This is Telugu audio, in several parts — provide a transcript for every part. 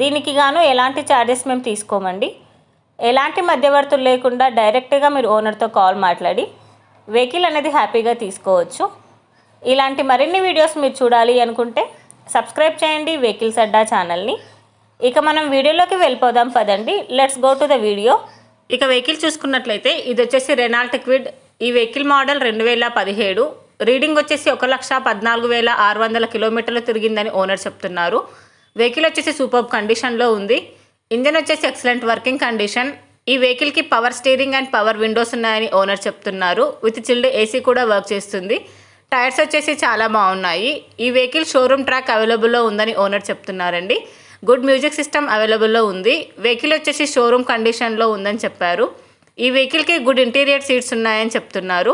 దీనికి గాను ఎలాంటి ఛార్జెస్ మేము తీసుకోమండి. ఎలాంటి మధ్యవర్తులు లేకుండా డైరెక్ట్గా మీరు ఓనర్తో కాల్ మాట్లాడి వెహికల్ అనేది హ్యాపీగా తీసుకోవచ్చు. ఇలాంటి మరిన్ని వీడియోస్ మీరు చూడాలి అనుకుంటే సబ్స్క్రైబ్ చేయండి వెహికల్స్ అడ్డా ఛానల్ని ఇక మనం వీడియోలోకి వెళ్ళిపోదాం పదండి. Let's go to the video ఇక వెహికల్ చూసుకున్నట్లయితే ఇది వచ్చేసి రెనాల్ట్ క్విడ్ ఈ వెహికల్ మోడల్ రెండు వేల పదిహేడు. రీడింగ్ వచ్చేసి ఒక లక్ష పద్నాలుగు వేల ఆరు వందల కిలోమీటర్లు తిరిగిందని ఓనర్ చెప్తున్నారు. వెహికల్ వచ్చేసి సూపర్ కండిషన్లో ఉంది. ఇంజన్ వచ్చేసి ఎక్సలెంట్ వర్కింగ్ కండిషన్. ఈ వెహికల్కి power steering and power windows ఉన్నాయని ఓనర్ చెప్తున్నారు. విత్ చిల్డ్ ఏసీ కూడా వర్క్ చేస్తుంది. టైర్స్ వచ్చేసి చాలా బాగున్నాయి. ఈ వెహికల్ షోరూమ్ ట్రాక్ అవైలబుల్లో ఉందని ఓనర్ చెప్తున్నారండి. గుడ్ మ్యూజిక్ సిస్టమ్ అవైలబుల్లో ఉంది. వెహికల్ వచ్చేసి షోరూమ్ కండిషన్లో ఉందని చెప్పారు. ఈ వెహికల్కి గుడ్ ఇంటీరియర్ సీట్స్ ఉన్నాయని చెప్తున్నారు.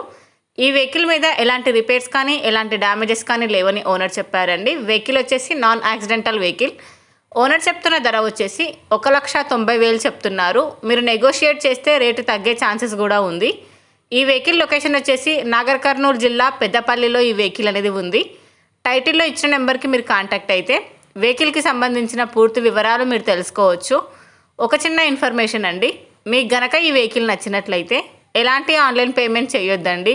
ఈ వెహికల్ మీద ఎలాంటి రిపేర్స్ కానీ ఎలాంటి డ్యామేజెస్ కానీ లేవని ఓనర్ చెప్పారండి. వెహికల్ వచ్చేసి నాన్ యాక్సిడెంటల్ వెహికల్. ఓనర్ చెప్తున్న ధర వచ్చేసి ఒక లక్ష తొంభై వేలు చెప్తున్నారు. మీరు నెగోషియేట్ చేస్తే రేటు తగ్గే ఛాన్సెస్ కూడా ఉంది. ఈ వెహికల్ లొకేషన్ వచ్చేసి నాగర్ కర్నూలు జిల్లా పెద్దపల్లిలో ఈ వెహికల్ అనేది ఉంది. టైటిల్లో ఇచ్చిన నెంబర్కి మీరు కాంటాక్ట్ అయితే వెహికల్కి సంబంధించిన పూర్తి వివరాలు మీరు తెలుసుకోవచ్చు. ఒక చిన్న ఇన్ఫర్మేషన్ అండి. మీకు గనక ఈ వెహికల్ నచ్చినట్లయితే ఎలాంటి ఆన్లైన్ పేమెంట్ చేయొద్దండి.